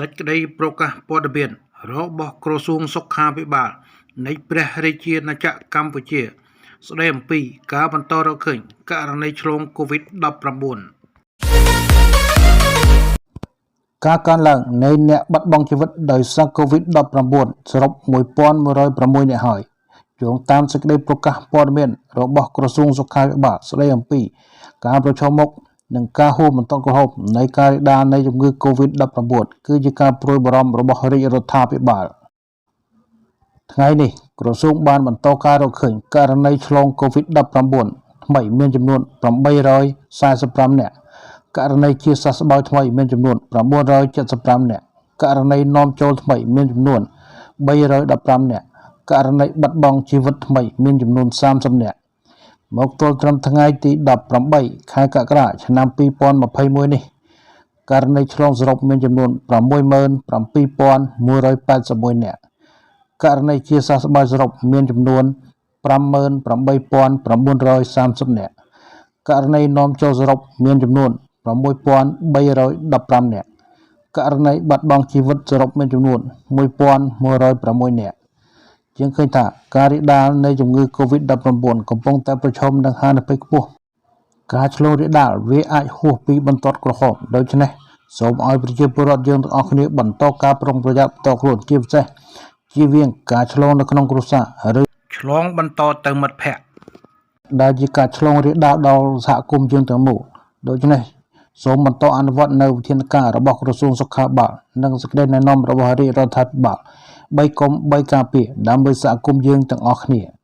សេចក្តីប្រកាសព័ត៌មានរបស់ក្រសួងសុខាភិបាលនៃព្រះរាជាណាចក្រកម្ពុជា ស្តីអំពីការបន្តរកឃើញករណីឆ្លង COVID-19 ការកើនឡើងនៃអ្នកបាត់បង់ជីវិតដោយសារ COVID-19 សរុប1106អ្នកហើយយោងតាមសេចក្តីប្រកាសព័ត៌មានរបស់ក្រសួងសុខាភិបាលស្តីអំពី ការប្រឈមមុខ នឹងការហូរបន្តក្រហមនៃការរាលដាលនៃជំងឺ COVID-19 គឺជាការព្រួយបារម្ភរបស់រាជរដ្ឋាភិបាលថ្ងៃនេះក្រសួងបានបន្តការរកឃើញករណីឆ្លង COVID-19 ថ្មីមានចំនួន845នាក់ករណីជាសះស្បើយថ្មីមានចំនួន975នាក់ករណីនាំចូលថ្មីមានចំនួន315នាក់ករណីបាត់បង់ជីវិតថ្មីមានចំនួន30នាក់ មកទល់ត្រឹមថ្ងៃទី18ខែកក្កដាឆ្នាំ2021នេះករណីឆ្លងសរុបមានចំនួន67181នាក់ករណីជាសះស្បើយសរុបមានចំនួន58930នាក់ករណីនាំចូលសរុបមានចំនួន6315នាក់ករណីបាត់បង់ជីវិតសរុបមានចំនួន1106នាក់ ជាងឃើញថាការរីកដាលនៃជំងឺ Covid-19 កំពុងតែប្រឈមនឹងហានិភ័យខ្ពស់ការឆ្លងរាលដាលវាអាចហួសពីបន្ទាត់ក្រហមដូច្នេះសូមឲ្យប្រជាពលរដ្ឋយើងទាំងអស់គ្នាបន្តការប្រុងប្រយ័ត្នបន្តខ្លួនជាពិសេសជៀសវាងការឆ្លងនៅក្នុងគ្រួសារឬឆ្លងបន្តទៅមិត្តភ័ក្តិដែលជាការឆ្លងរាលដាលដល់សហគមន៍យើងទាំងមូលដូច្នេះសូមបន្តអនុវត្តនៅវិធានការរបស់ក្រសួងសុខាភិបាលនិងសេចក្តីណែនាំរបស់រាជរដ្ឋាភិបាល 3កុំ3ការពារដើម្បីសហគមន៍យើងទាំងអស់គ្នា